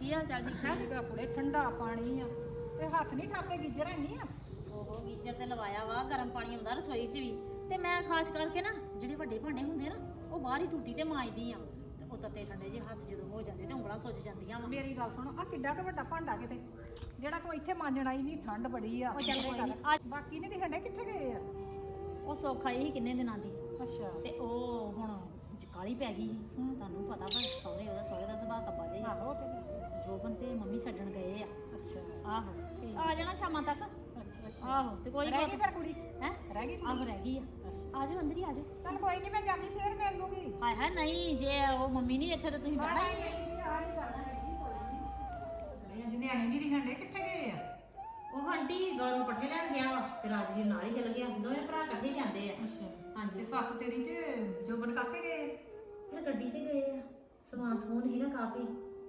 ਕੀ ਹਾਲ ਚਾਲ ਠੀਕ ਠਾਕ ਠੀਕ ਆ ਕੁੜੇ ਠੰਡਾ ਪਾਣੀ ਆ। ਤੇ ਹੱਥ ਨਹੀਂ ਠਾਪੇ ਗਿੱਜਰ ਹੈਨੀ ਆ? ਉਹ ਗੀਜ਼ਰ ਤੇ ਲਵਾਇਆ ਵਾ ਗਰਮ ਪਾਣੀ ਆਉਂਦਾ ਰਸੋਈ 'ਚ ਵੀ। ਤੇ ਮੈਂ ਖਾਸ ਕਰਕੇ ਨਾ ਜਿਹੜੇ ਵੱਡੇ ਭਾਂਡੇ ਹੁੰਦੇ ਨਾ ਉਹ ਬਾਹਰ ਹੀ ਟੂਟੀ ਤੇ ਮਾਂਜਦੀ ਆ। ਤੇ ਉਹ ਤੱਤੇ ਠੰਡੇ ਜਿਹੇ ਹੱਥ ਜਦੋਂ ਹੋ ਜਾਂਦੇ ਤੇ ਉਂਗਲਾਂ ਸੁੱਜ ਜਾਂਦੀਆਂ ਵਾ। ਮੇਰੀ ਗੱਲ ਸੁਣ ਆ ਕਿੱਡਾ ਕੁ ਵੱਡਾ ਭਾਂਡਾ ਕਿਤੇ? ਜਿਹੜਾ ਤੂੰ ਇੱਥੇ ਮਾਂਜਣ ਆਈ ਨਹੀਂ ਠੰਡ ਬੜੀ ਆ। ਉਹ ਚੱਲ ਕੋਈ ਨੀ। ਬਾਕੀ ਨੇ ਦਿਖਣੇ ਕਿੱਥੇ ਗਏ ਆ? ਉਹ ਸੁੱਖ ਸੀ ਕਿੰਨੇ ਦਿਨਾਂ ਦੀ। ਅੱਛਾ। ਤੇ ਉਹ ਹੁਣ ਕਾਲੀ ਪੈ ਗਈ ਸੀ। ਤੁਹਾਨੂੰ ਪਤਾ ਵਾ ਸਹੁਰੇ ਉਹਦਾ ਸਹੁਰੇ ਦਾ ਸੁਭਾਅ ਕੱਬਾ ਜਿਹਾ ਆਹੋ ਤੇ ਜੋਬਨ ਤੇ ਮੰਮੀ ਛੱਡਣ ਗਏ ਆ। ਅੱਛਾ। ਆਹੋ। ਆ ਜਾਣਾ ਸ਼ਾਮਾਂ ਤੱਕ? ਅੱਛਾ ਅੱਛਾ। ਆਹੋ ਤੇ ਕੋਈ ਰਹਿ ਗਈ ਫਿਰ ਕੁੜੀ? ਹੈ? ਰਹਿ ਗਈ ਆਹੋ ਰਹਿ ਗਈ ਆ। ਆ ਜਾਓ ਅੰਦਰ ਹੀ ਆ ਜਾਓ ਚੱਲ ਕੋਈ ਨਹੀਂ ਮੈਂ ਜਾਂਦੀ ਫੇਰ ਮਿਲ ਲੂੰਗੀ ਹਾਏ ਹਾਏ ਨਹੀਂ ਜੇ ਉਹ ਮੰਮੀ ਨਹੀਂ ਇੱਥੇ ਤਾਂ ਤੁਸੀਂ ਬਹਿਣਾ ਹੀ ਨਹੀਂ। ਨਿਆਣੇ ਨਹੀਂ ਦਿਖਣੇ ਕਿੱਥੇ ਗਏ ਆ? ਉਹ ਆਂਟੀ ਗੌਰਵ ਪੱਠੇ ਲੈਣ ਗਿਆ ਵਾ ਤੇ ਰਾਜਵੀਰ ਨਾਲ ਹੀ ਚਲ ਗਿਆ। ਦੋਵੇਂ ਭਰਾ ਇਕੱਠੇ ਜਾਂਦੇ ਆ। ਅੱਛਾ। ਹਾਂਜੀ। ਤੇ ਸੱਸ ਤੇਰੀ ਤੇ ਜੋਬਨ ਕਾਤੇ ਗਏ ਫਿਰ ਗੱਡੀ ਤੇ ਗਏ ਆ। ਸਮਾਨ ਸਮੂਨ ਹੀ ਨਾ ਕਾਫੀ।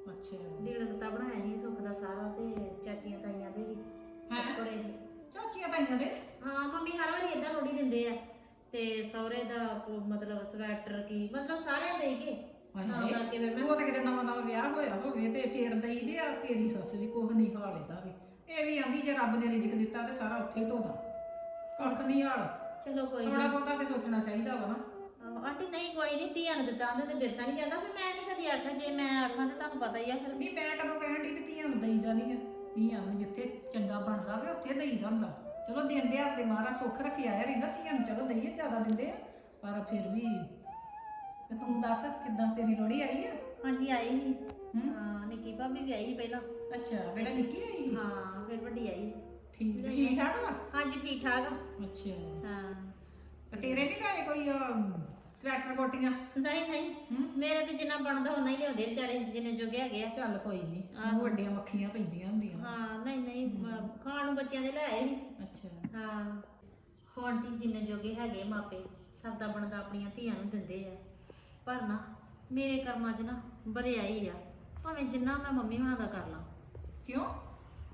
ਅੱਛਾ। ਲੀੜਾ ਲੱਤਾ ਬਣਾਇਆ ਸੀ ਸੁੱਖ ਦਾ ਸਾਰਾ ਤੇ ਚਾਚੀਆਂ ਤਾਈਆਂ ਦੇ ਵੀ ਹੈਂ? ਕੱਪੜੇ। ਚਾਚੀਆਂ ਤਾਈਆਂ ਦੇ? ਹਾਂ ਮੰਮੀ ਹਰ ਵਾਰੀ ਇਦਾਂ ਲੋੜੀ ਦਿੰਦੇ ਆ। ਤੇ ਸਹੁਰੇ ਦਾ ਮਤਲਬ ਸਵੈਟਰ ਕੀ ਮਤਲਬ ਸਾਰਿਆਂ ਦੇ ਕੇ ਤਾਂ ਕਰਕੇ ਫਿਰ ਮੈਂ ਉਹ ਤਾਂ ਕਿਤੇ ਨਵਾਂ ਨਵਾਂ ਵਿਆਹ ਹੋਇਆ ਹੋਵੇ ਤੇ ਫੇਰ ਦਈ ਦੇ ਆ ਤੇਰੀ ਸੱਸ ਵੀ ਕੁਝ ਨਹੀਂ ਹਾਲੇ ਦਾ ਵੀ। ਇਹ ਵੀ ਆਂਦੀ ਜੇ ਰੱਬ ਨੇ ਰਿਜ਼ਕ ਦਿੱਤਾ ਤੇ ਸਾਰਾ ਉੱਥੇ ਹੀ ਧੋਦਾ ਕੱਖ ਨਹੀਂ ਹਾਲ। ਚਲੋ ਕੋਈ ਥੋੜਾ ਨਾ। ਬਹੁਤਾ ਤੇ ਸੋਚਣਾ ਚਾਹੀਦਾ ਵਾ ਨਾ। ਆਂਟੀ ਨਹੀਂ ਕੋਈ ਨਹੀਂ ਧੀਆਂ ਨੂੰ ਦਿੱਤਾ ਉਹਨੇ ਤੇ ਬਿਰਤਾ ਨਹੀਂ ਜਾਂਦਾ। ਵੀ ਮੈਂ ਨਹੀਂ ਕਦੀ ਆਖਿਆ ਜੇ ਮੈਂ ਆਖਾਂ ਤੇ ਤੁਹਾਨੂੰ ਪਤਾ ਹੀ ਆ ਫਿਰ। ਨਹੀਂ ਮੈਂ ਕਦੋਂ ਕਹਿਣ ਦੀ ਵੀ ਧੀਆਂ ਨੂੰ ਦਈਦਾ ਨਹੀਂ ਆ। ਧੀਆਂ ਨੂੰ ਜਿੱਥੇ ਚੰਗਾ ਬਣਦਾ ਵੇ ਉੱਥੇ ਦਈਦਾ ਹੁੰਦਾ। ਚਲੋ ਦਿਨ ਦਿਹਾੜ ਦੇ ਮਹਾਰਾ ਸੁੱਖ ਰੱਖਿਆ ਆ ਰਹਿੰਦਾ ਧੀਆਂ ਨੂੰ ਚਲੋ ਦਈਏ ਜ਼ਿਆਦਾ ਦਿੰਦੇ ਆ। ਪਰ ਫਿਰ ਵੀ ਤੇ ਤੂੰ ਦੱਸ ਕਿਦਾਂ ਤੇਰੀ ਲੋੜੀ ਆਈ ਆ? ਹਾਂਜੀ ਆਈ ਸੀ। ਹੂੰ? ਹਾਂ ਨਿੱਕੀ ਭਾਬੀ ਵੀ ਆਈ ਸੀ ਪਹਿਲਾਂ। ਅੱਛਾ ਪਹਿਲਾਂ ਨਿੱਕੀ ਆਈ ਸੀ? ਹਾਂ ਫਿਰ ਵੱਡੀ ਆਈ ਠੀਕ ਠੀਕ ਠਾਕ ਵਾ? ਹਾਂਜੀ ਠੀਕ ਠਾਕ ਆ। ਅੱਛਾ। ਹਾਂ। ਤੇ ਤੇਰੇ ਨਹੀਂ ਲਾਏ ਕੋਈ ਅਮ, ਸਵੈਟਰ ਕੋਟੀਆਂ। ਨਹੀਂ ਨਹੀਂ? ਮੇਰੇ ਤੇ ਜਿੰਨਾ ਬਣਦਾ ਉਹਨਾਂ ਹੀ ਲਿਆਉਂਦੇ ਵਿਚਾਰੇ ਜਿੰਨੇ ਜੋਗੇ ਹੈਗੇ ਆ ਚੱਲ ਕੋਈ ਨਹੀਂ ਆਹੋ। ਵੱਡੀਆਂ ਮੱਖੀਆਂ ਪੈਂਦੀਆਂ ਹੁੰਦੀਆਂ। ਹਾਂ ਨਹੀਂ ਨਹੀਂ। ਖਾਣ ਨੂੰ ਬੱਚਿਆਂ ਦੇ ਲੈ ਆਏ ਸੀ। ਅੱਛਾ। ਹਾਂ। ਹੁਣ ਤੀ ਜਿੰਨੇ ਜੋਗੇ ਹੈਗੇ ਮਾਪੇ ਸਭ ਦਾ ਬਣਦਾ ਆਪਣੀਆਂ ਧੀਆਂ ਨੂੰ ਦਿੰਦੇ ਆ। ਪਰ ਨਾ ਮੇਰੇ ਕਰਮਾਂ 'ਚ ਨਾ ਬਰਿਆਈ ਆ। ਭਾਵੇਂ ਜਿੰਨਾ ਮੈਂ ਮੰਮੀ ਹੁਣਾਂ ਦਾ ਕਰ ਲਾਂ। ਕਿਉਂ?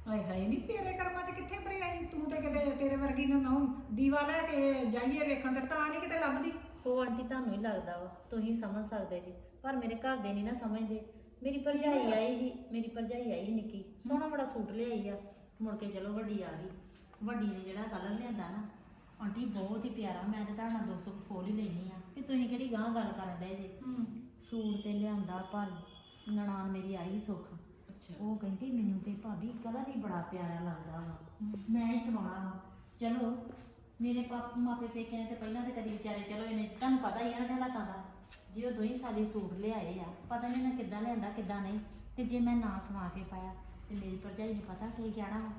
ਹਾਏ ਹਾਏ ਨਹੀਂ ਤੇਰੇ ਕਰਮਾਂ 'ਚ ਕਿੱਥੇ ਭਰੀ ਆਈ ਤੂੰ ਤੇ ਕਿਤੇ ਤੇਰੇ ਵਰਗੀ ਨੂੰ ਨਾ ਦੀਵਾ ਲੈ ਕੇ ਜਾਈਏ ਵੇਖਣ ਤੇ ਤਾਂ ਨਹੀਂ ਕਿਤੇ ਲੱਭਦੀ। ਉਹ ਆਂਟੀ ਤੁਹਾਨੂੰ ਹੀ ਲੱਗਦਾ ਵਾ ਤੁਸੀਂ ਸਮਝ ਸਕਦੇ ਜੀ ਪਰ ਮੇਰੇ ਘਰ ਦੇ ਨਹੀਂ ਨਾ ਸਮਝਦੇ। ਮੇਰੀ ਭਰਜਾਈ ਆਈ ਸੀ ਮੇਰੀ ਭਰਜਾਈ ਆਈ ਸੀ ਨਿੱਕੀ ਸੋਹਣਾ ਬੜਾ ਸੂਟ ਲਿਆਈ ਆ ਮੁੜ ਕੇ ਚਲੋ ਵੱਡੀ ਆ ਗਈ। ਵੱਡੀ ਨੇ ਜਿਹੜਾ ਕਲਰ ਲਿਆਂਦਾ ਨਾ ਆਂਟੀ ਬਹੁਤ ਹੀ ਪਿਆਰਾ ਮੈਂ ਤਾਂ ਤੁਹਾਡਾ ਦੋ ਸੁੱਖ ਫੋਲ ਹੀ ਲੈਣੀ ਆ ਕਿ ਤੁਸੀਂ ਕਿਹੜੀ ਗਾਂ ਗੱਲ ਕਰਨ ਡਏ ਜੇ? ਸੂਟ ਤੇ ਲਿਆਂਦਾ ਪਰ ਨਨਾਣ ਮੇਰੀ ਆਈ ਸੁੱਖ। ਅੱਛਾ। ਉਹ ਕਹਿੰਦੀ ਮੈਨੂੰ ਤੇ ਭਾਬੀ ਕਲਰ ਹੀ ਬੜਾ ਪਿਆਰਾ ਲੱਗਦਾ ਵਾ। ਮੈਂ ਹੀ ਸਵਾਉਣਾ ਵਾ। ਚਲੋ ਮੇਰੇ ਪਾਪ ਮਾਪੇ ਪੇਕੇ ਨੇ ਤੇ ਪਹਿਲਾਂ ਤੇ ਕਦੀ ਵਿਚਾਰੇ ਚਲੋ ਇਹਨੇ ਤੁਹਾਨੂੰ ਪਤਾ ਹੀ ਆ ਨਾ ਦੇ ਹਾਲਾਤਾਂ ਦਾ ਜੇ ਉਹ ਦੋਈ ਸਾਲੀ ਸੂਟ ਲਿਆਏ ਆ ਪਤਾ ਨਹੀਂ ਨਾ ਕਿੱਦਾਂ ਲਿਆਂਦਾ ਕਿੱਦਾਂ ਨਹੀਂ ਤੇ ਜੇ ਮੈਂ ਨਾ ਸਵਾ ਕੇ ਪਾਇਆ ਤੇ ਮੇਰੀ ਭਰਜਾਈ ਨੇ ਪਤਾ ਕੀ ਕਹਿਣਾ ਵਾ।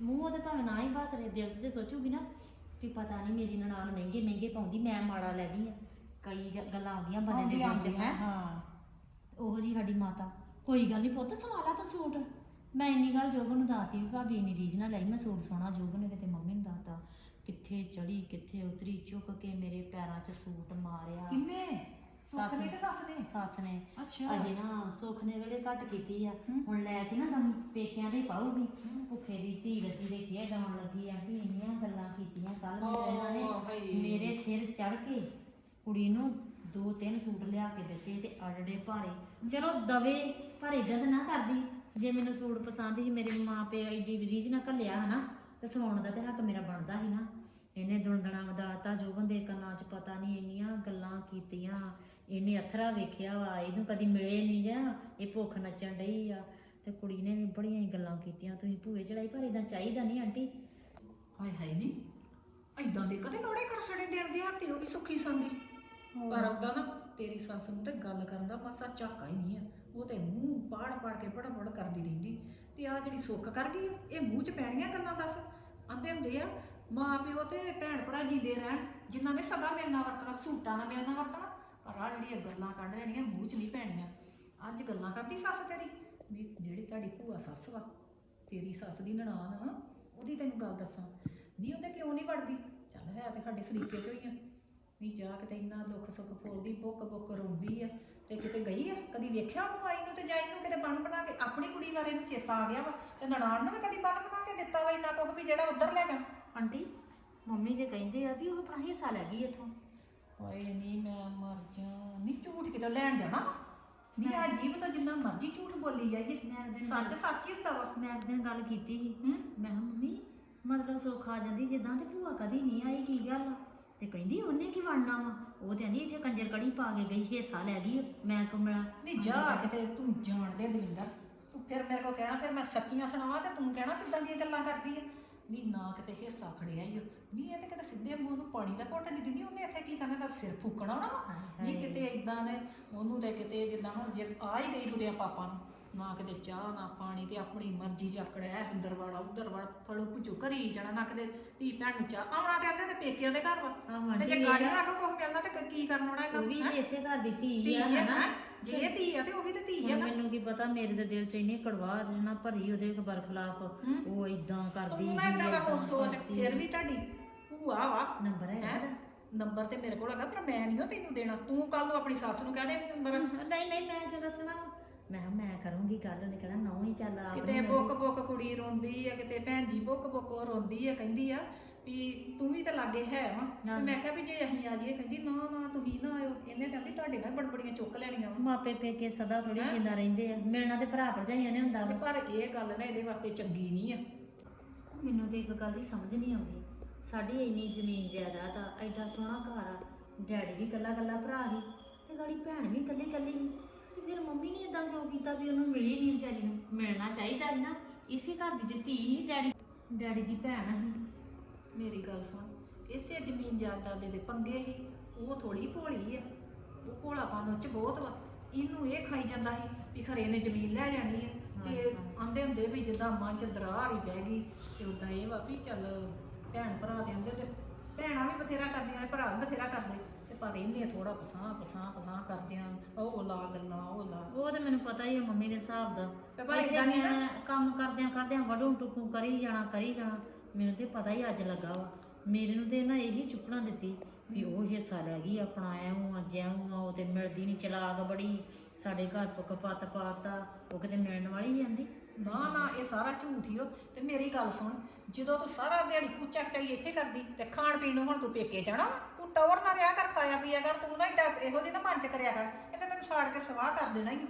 ਮੂੰਹ ਉਹਦੇ ਭਾਵੇਂ ਨਾ ਹੀ ਬਸ ਰਹੇ ਦਿਲ ਤੇ ਸੋਚੂਗੀ ਨਾ ਵੀ ਪਤਾ ਨਹੀਂ ਮੇਰੀ ਨਨਾਣ ਮਹਿੰਗੇ ਮਹਿੰਗੇ ਪਾਉਂਦੀ ਮੈਂ ਮਾੜਾ ਲੈ ਗਈ ਆ। ਕਈ ਗ- ਗੱਲਾਂ ਆਉਂਦੀਆਂ ਬਣੇ ਦੇ ਆਉਂਦੀਆਂ ਵਿੱਚ ਹੈ? ਹਾਂ। ਉਹੋ ਜੀ ਸਾਡੀ ਮਾਤਾ। ਕੋਈ ਗੱਲ ਨਹੀਂ ਪੁੱਤ ਸਵਾ ਲਾ ਤੂੰ ਸੂਟ। ਮੈਂ ਇੰਨੀ ਗੱਲ ਜੋਬਨ ਨੂੰ ਦੱਸਤੀ ਵੀ ਭਾਬੀ ਇੰਨੀ ਰੀਝ ਨਾਲ ਲਈ ਮੈਂ ਸੂਟ ਸੋਹਣਾ ਜੋਬਨ ਨੇ ਤੇ ਮੰਮੀ ਨੂੰ ਦੱਸਤਾ ਕਿੱਥੇ ਚੜੀ ਕਿੱਥੇ ਉਤਰੀ ਚੁੱਕ ਕੇ ਮੇਰੇ ਪੈਰਾਂ 'ਚ ਸੂਟ ਮਾਰਿਆ। ਕਿੰਨੇ? ਸੱਸ ਸੱਸ ਨੇ ਨੇ ਕਿ ਸੱਸ ਨੇ? ਸੱਸ ਨੇ। ਅੱਛਾ। ਅਜੇ ਨਾ ਸੁੱਖ ਨੇ ਵੇਲੇ ਘੱਟ ਕੀਤੀ ਆ। ਹੁਣ ਲੈ ਕੇ ਨਾ ਦਮ ਪੇਕਿਆਂ ਦੇ ਹੀ। ਪਾਊਗੀ ਭੁੱਖੇ ਦੀ ਧੀ ਰੱਜੀ ਦੇ ਖੇਡ ਆਉਣ ਲੱਗੀ ਆਂਟੀ ਇੰਨੀਆਂ ਗੱਲਾਂ ਕੀਤੀਆਂ ਕੱਲ ਇਹਨਾਂ ਨੇ। ਮੇਰੇ ਸਿਰ ਚੜ ਕੇ ਕੁੜੀ ਨੂੰ ਦੋ ਤਿੰਨ ਸੂਟ ਲਿਆ ਕੇ ਦਿੱਤੇ ਤੇ ਅੜੜੇ ਭਾਰੇ। ਚਲੋ ਦਵੇ ਪਰ ਇਦਾਂ ਤਾਂ ਨਾ ਕਰਦੀ। ਜੇ ਮੈਨੂੰ ਸੂਟ ਪਸੰਦ ਸੀ ਮੇਰੇ ਮਾਂ ਪਿਓ ਐਡੀ ਰੀਝ ਨਾਲ ਘੱਲਿਆ ਹਨਾ ਤੇ ਸਵਾਉਣ ਦਾ ਤੇ ਹੱਕ ਮੇਰਾ ਬਣਦਾ ਸੀ ਨਾ। ਇਹਨੇ ਦੁੰਦਣਾ ਵਧਾਤਾ ਜੋ ਬੰਦੇ ਕੰਨਾਂ 'ਚ ਪਤਾ ਨਹੀਂ ਇੰਨੀਆਂ ਗੱਲਾਂ ਕੀਤੀਆਂ। ਇਹਨੇ ਅਥਰਾ ਵੇਖਿਆ ਵਾ ਇਹਨੂੰ ਕਦੀ ਮਿਲੇ ਨਹੀਂ ਜਾਂ ਇਹ ਭੁੱਖ ਨੱਚਣ ਡਈ ਆ। ਤੇ ਕੁੜੀ ਨੇ ਵੀ ਬੜੀਆਂ ਹੀ ਗੱਲਾਂ ਕੀਤੀਆਂ ਤੁਸੀਂ ਭੂਏ ਚੜਾਈ ਪਰ ਇਦਾਂ ਚਾਹੀਦਾ ਨਹੀਂ ਆਂਟੀ। ਹਾਏ ਹਾਏ ਨਹੀਂ ਐਦਾਂ ਦੇ ਕਦੇ ਲੋੜੇ ਕਰ ਛੜੇ ਦੇਣ ਦੇ ਹੱਥ ਉਹ ਵੀ ਸੁੱਖੀ ਸੰਦੀ ਪਰ ਉਹਦਾ ਨਾ ਤੇਰੀ ਸੱਸ ਨੂੰ ਤੇ ਗੱਲ ਕਰਨ ਦਾ ਪਾਸਾ ਝਾਕਾ ਹੀ ਨਹੀਂ ਆ। ਉਹ ਤੇ ਮੂੰਹ ਪਾੜ ਪਾੜ ਕੇ ਪੜ ਪੜ ਕਰਦੀ ਰਹਿੰਦੀ। ਤੇ ਆ ਜਿਹੜੀ ਸੁੱਖ ਕਰ ਗਈ ਇਹ ਮੂੰਹ 'ਚ ਪੈਣੀਆਂ ਗੱਲਾਂ ਦੱਸ। ਆਂਦੇ ਹੁੰਦੇ ਆ ਮਾਂ ਪਿਓ ਤੇ ਭੈਣ ਭਰਾ ਜੀਦੇ ਰਹਿਣ, ਜਿਨ੍ਹਾਂ ਨੇ ਸਦਾ ਮਿਲਣਾ ਵਰਤਣਾ, ਸੂਟਾਂ ਨਾਲ ਮਿਲਣਾ ਵਰਤਣਾ, ਪਰ ਆ ਜਿਹੜੀਆਂ ਗੱਲਾਂ ਕੱਢ ਲੈਣੀਆਂ, ਮੂੰਹ 'ਚ ਨਹੀਂ ਪੈਣੀਆਂ। ਅੱਜ ਗੱਲਾਂ ਕਰਦੀ ਸੱਸ ਤੇਰੀ, ਵੀ ਜਿਹੜੀ ਤੁਹਾਡੀ ਭੂਆ ਸੱਸ ਵਾ, ਤੇਰੀ ਸੱਸ ਦੀ ਨਨਾਣ ਆ, ਉਹਦੀ ਤੈਨੂੰ ਗੱਲ ਦੱਸਾਂ। ਨਹੀਂ, ਉਹਦੇ ਕਿਉਂ ਨਹੀਂ ਵੜਦੀ? ਚੱਲ ਹੈ ਤੇ ਸਾਡੇ ਸਰੀਕੇ ਚ ਹੀ ਆ। ਵੀ ਜਾ ਕਿਤੇ ਇੰਨਾ ਦੁੱਖ ਸੁੱਖ ਫੋਲਦੀ ਬੁੱਕ ਬੁੱਕ ਰੋਂਦੀ ਆ, ਤੇ ਕਿਤੇ ਗਈ ਆ? ਕਦੀ ਵੇਖਿਆ ਉਹਨੂੰ ਆਈ ਨੂੰ ਤੇ ਜਾਈ ਨੂੰ ਕਿਤੇ ਬਣ ਬਣਾ ਕੇ? ਆਪਣੀ ਕੁੜੀ ਬਾਰੇ ਨੂੰ ਚੇਤਾ ਆ ਗਿਆ ਵਾ, ਤੇ ਨਨਾਣ ਨੂੰ ਵੀ ਕਦੀ ਬਣ ਬਣਾ ਕੇ ਦਿੱਤਾ ਵਾ ਇੰਨਾ ਕੁਝ ਵੀ ਜਿਹੜਾ ਉੱਧਰ ਲੈ ਜਾ ਆਂਟੀ ਮੰਮੀ ਦੇ ਕਹਿੰਦੇ ਆ ਵੀ ਉਹ ਆਪਣਾ ਹਿੱਸਾ ਲੈ ਗਈ ਇੱਥੋਂ। ਹਾਏ ਨਹੀਂ ਮੈਂ ਮਰ ਜਾ। ਨਹੀਂ ਝੂਠ ਕਿਤੇ ਲੈਣ ਜਾਣਾ ਨਹੀਂ ਆ ਜੀਬ ਤੋਂ ਜਿੰਨਾ ਮਰਜ਼ੀ ਝੂਠ ਬੋਲੀ ਜਾਈਏ। ਮੈਂ ਇੱਕ ਦਿਨ ਸੱਚ ਸੱਚ ਹੀ ਹੁੰਦਾ ਵਾ। ਮੈਂ ਇੱਕ ਦਿਨ ਗੱਲ ਕੀਤੀ ਸੀ। ਹੂੰ? ਮੈਂ ਕਿਹਾ ਮੰਮੀ ਮਤਲਬ ਸੁੱਖ ਆ ਜਾਂਦੀ ਜਿੱਦਾਂ ਤੇ ਭੂਆ ਕਦੀ ਨਹੀਂ ਆਈ ਕੀ ਗੱਲ ਆ? ਤੇ ਕਹਿੰਦੀ ਉਹਨੇ ਕੀ ਵੜਨਾ ਵਾ? ਉਹ ਤੇ ਕਹਿੰਦੀ ਇੱਥੇ ਕੰਜਰ ਕੜੀ ਪਾ ਕੇ ਗਈ ਹਿੱਸਾ ਲੈ ਗਈ। ਉਹ। ਮੈਂ ਕੋ ਮਿਲਾ ਨਹੀਂ ਜਾ ਕਿਤੇ ਤੂੰ ਜਾਣਦੇ ਦਵਿੰਦਰ। ਤੂੰ ਫਿਰ ਮੇਰੇ ਕੋ ਕਹਿਣਾ ਫਿਰ ਮੈਂ ਸੱਚੀਆਂ ਸੁਣਾਵਾਂ ਤੇ ਤੂੰ ਕਹਿਣਾ ਕਿੱਦਾਂ ਦੀਆਂ ਗੱਲਾਂ ਕਰਦੀ ਹੈ ਨਹੀਂ ਨਾ ਕਿਤੇ ਹਿੱਸਾ ਖੜਿਆ ਹੀ ਨਹੀਂ ਇਹ ਤੇ ਕਿਤੇ ਸਿੱਧੇ ਮੂੰਹ ਨੂੰ ਪਾਣੀ ਦਾ ਘੁੱਟ ਨਹੀਂ ਦਿੰਦੀ ਉਹਨੇ ਇੱਥੇ ਕੀ ਕਰਨਾ ਦਾ ਸਿਰ ਫੂਕਣਾ ਨਾ। ਨਹੀਂ ਕਿਤੇ ਇਦਾਂ ਨੇ ਉਹਨੂੰ ਤੇ ਕਿਤੇ ਜਿੱਦਾਂ ਹੁਣ ਜੇ ਆ ਹੀ ਗਈ ਬੁਰਿਆ ਪਾਪਾ ਨੂੰ ਨਾ ਕਿਤੇ ਚਾਹ ਨਾ ਪਾਣੀ ਤੇ ਆਪਣੀ ਮਰਜ਼ੀ ਜਾਕੜਿਆ ਅੰਦਰ ਵਾੜਾ ਉਧਰ ਵੜ ਫੜੂ ਭੁਜੂ ਕਰੀ ਜਾਣਾ ਨਾ ਕਿਤੇ ਧੀ ਭੈਣ ਨੂੰ ਚਾਹ ਆਉਣਾ ਤੇ ਆਂਦੇ ਤੇ ਪੇਕਿਆਂ ਦੇ ਘਰ ਵਾ। ਤੇ ਜੇ ਗਾੜੀ ਆ ਕੇ ਕੁਝ ਮਿਲਣਾ ਤੇ ਕੀ ਕਰਨ ਆਉਣਾ ਉਹ ਵੀ ਇਸੇ ਘਰ ਦੀ ਧੀ ਆ ਹਨਾ? ਨਾ ਜੇ ਇਹ ਧੀ ਆ ਤੇ ਉਹ ਵੀ ਤੇ ਧੀ ਆ ਹੁਣ ਨਾ। ਮੈਨੂੰ ਕੀ ਪਤਾ ਮੇਰੇ ਦੇ ਦਿਲ ਚ ਇੰਨੀ ਕੜਵਾ ਨਾ ਭਰੀ ਉਹਦੇ ਬਰਖਲਾਫ ਹੂੰ। ਉਹ ਇਦਾਂ ਕਰਦੀ ਤੂੰ ਨਾ ਸੀ, ਏਦਾਂ ਦਾ ਏਦਾਂ ਹੁਣ ਸੋਚ ਕਰਦੀ। ਫਿਰ ਵੀ ਤੁਹਾਡੀ ਭੂਆ ਵਾ। ਨੰਬਰ ਹੈ? ਨੰਬਰ ਤੇ ਮੇਰੇ ਕੋਲ ਹੈਗਾ ਪਰ ਮੈਂ ਨਹੀਂ ਉਹ ਤੈਨੂੰ ਦੇਣਾ। ਤੂੰ ਕੱਲ ਨੂੰ ਆਪਣੀ ਸੱਸ ਨੂੰ ਕਹਿ ਦੇ ਵੀ ਨੰਬਰ। ਨਹੀਂ ਨਹੀਂ ਮੈਂ ਕਿਉਂ ਦੱਸਣਾ? ਮੈਂ ਕਿਹਾ ਮੈਂ ਕਰੂੰਗੀ ਗੱਲ ਉਹਨੇ ਕਹਿਣਾ ਨਾ ਹੀ ਚੱਲ ਆ ਕਿਤੇ ਬੁੱਕ ਬੁੱਕ ਕੁੜੀ ਰੋਂਦੀ ਆ ਕਿਤੇ ਭੈਣ ਜੀ ਬੁੱਕ ਬੁੱਕ ਉਹ ਰੋਂਦੀ ਆ ਕਹਿੰਦੀ ਆ ਵੀ ਤੂੰ ਵੀ ਤਾਂ ਲਾਗੇ ਹੈ ਵਾ। ਤੇ ਮੈਂ ਕਿਹਾ ਵੀ ਜੇ ਅਸੀਂ ਆ ਜਾਈਏ ਕਹਿੰਦੀ ਨਾ ਨਾ ਤੁਸੀਂ ਨਾ ਆਇਓ। ਇਹਨੇ ਤਾਂ ਕਹਿੰਦੀ ਤੁਹਾਡੇ ਨਾਲ ਬੜਬੜੀਆਂ ਚੁੱਕ ਲੈਣੀਆਂ ਵਾ। ਮਾਪੇ ਪੇਕੇ ਸਦਾ ਥੋੜੀ ਜਿੰਦਾ ਰਹਿੰਦੇ ਆ। ਮਿਲਣਾ ਤੇ ਭਰਾ ਭਰਜਾਈਆਂ ਨੇ ਹੁੰਦਾ ਤੇ ਵਾ। ਪਰ ਇਹ ਗੱਲ ਨਾ ਇਹਦੇ ਵਾਸਤੇ ਚੰਗੀ ਨਹੀਂ ਆ। ਮੈਨੂੰ ਤੇ ਇੱਕ ਗੱਲ ਦੀ ਸਮਝ ਨਹੀਂ ਆਉਂਦੀ। ਸਾਡੀ ਇੰਨੀ ਜ਼ਮੀਨ ਜਾਇਦਾਦ ਆ ਐਡਾ ਸੋਹਣਾ ਘਰ ਆ। ਡੈਡੀ ਵੀ ਕੱਲਾ ਕੱਲਾ ਭਰਾ ਸੀ ਤੇ ਗਾੜੀ ਭੈਣ ਵੀ ਕੱਲੀ ਕੱਲੀ ਸੀ। ਤੇ ਫਿਰ ਮੰਮੀ ਨੇ ਇਦਾਂ ਕਿਉਂ ਕੀਤਾ ਵੀ ਉਹਨੂੰ ਮਿਲੀ ਨਹੀਂ ਵਿਚਾਰੀ ਨੂੰ? ਮਿਲਣਾ ਚਾਹੀਦਾ ਸੀ ਨਾ। ਇਸੇ ਘਰ ਦੀ ਦਿੱਤੀ ਸੀ ਡੈਡੀ। ਡੈਡੀ ਦੀ ਭੈਣ ਸੀ। ਮੇਰੀ ਗੱਲ ਸੁਣ ਇਸੇ ਜ਼ਮੀਨ ਜਾਇਦਾਦ ਦੇ ਤੇ ਪੰਗੇ ਹੀ ਉਹ ਥੋੜੀ ਭੋਲੀ ਆ। ਉਹ ਭੋਲਾਪਨ ਉਹ ਚ ਬਹੁਤ ਵਾ। ਇਹਨੂੰ ਇਹ ਖਾਈ ਜਾਂਦਾ ਸੀ ਵੀ ਖਰੇ ਨੇ ਜ਼ਮੀਨ ਲੈ ਜਾਣੀ ਹੈ ਤੇ ਆਂਦੇ ਹੁੰਦੇ ਵੀ ਜਿੱਦਾਂ ਮਨ ਚ ਦਰਾਰ ਹੀ ਬਹਿ ਗਈ ਤੇ ਉਦਾਂ ਇਹ ਵਾ ਵੀ ਚੱਲ ਭੈਣ ਭਰਾ ਦੇ ਆਂਦੇ ਤੇ ਭੈਣਾਂ ਵੀ ਬਥੇਰਾ ਕਰਦੀਆਂ ਨੇ ਭਰਾ ਵੀ ਬਥੇਰਾ ਕਰਦੇ। ਤੇ ਪਰ ਇਹਨੇ ਥੋੜਾ ਪਸਾਹ ਪਸਾਹ ਪਸਾਹ ਕਰਦਿਆਂ ਉਹ ਲਾ ਗੱਲਾਂ ਉਹ ਲਾ ਉਹ ਤੇ ਮੈਨੂੰ ਪਤਾ ਹੀ ਆ ਮੰਮੀ ਦੇ ਹਿਸਾਬ ਦਾ। ਤੇ ਪਰ ਇੱਥੇ ਏਦਾਂ ਨੀ ਨਾ- ਮੈਂ ਕੰਮ ਕਰਦਿਆਂ ਕਰਦਿਆਂ ਵਡੋਂ ਟੁਕੂ ਕਰੀ ਜਾਣਾ ਕਰੀ ਜਾਣਾ। ਮੈਨੂੰ ਤੇ ਪਤਾ ਹੀ ਅੱਜ ਲੱਗਾ ਵਾ। ਮੇਰੇ ਨੂੰ ਤੇ ਨਾ ਇਹੀ ਚੁੱਕਣਾ ਦਿੱਤੀ ਵੀ ਉਹ ਹਿੱਸਾ ਲੈ ਗਈ ਆਪਣਾ ਐਉਂ ਜਿਉਂ ਉਹ ਤੇ ਮਿਲਦੀ ਨਹੀਂ ਚਲਾਕ ਬੜੀ, ਸਾਡੇ ਘਰ ਪੱਕ ਪੱਤ ਪਾਤਾ, ਉਹ ਕਿਤੇ ਮਿਲਣ ਵਾਲੀ ਹੀ ਆਂਦੀ। ਨਾ ਨਾ, ਇਹ ਸਾਰਾ ਝੂਠ ਹੀ ਓ। ਤੇ ਮੇਰੀ ਗੱਲ ਸੁਣ, ਜਦੋਂ ਤੂੰ ਸਾਰਾ ਦਿਹਾੜੀ ਕੂਚਾ ਚਾਈ ਇੱਥੇ ਕਰਦੀ, ਤੇ ਖਾਣ ਪੀਣ ਨੂੰ ਹੁਣ ਤੂੰ ਪੇਕੇ ਜਾਣਾ ਤੂੰ ਟੌਰ ਨਾ ਰਿਆ ਕਰ, ਖਾਇਆ ਪੀਆ ਕਰ, ਤੂੰ ਨਾ ਏਡਾ ਇਹੋ ਜਿਹੀ ਨਾ ਮਨ ਚ ਕਰਿਆ ਕਰ। ਇਹ ਤਾਂ ਤੈਨੂੰ ਸਾੜ ਕੇ ਸਵਾਹ ਕਰ ਦੇਣਾ ਹੀ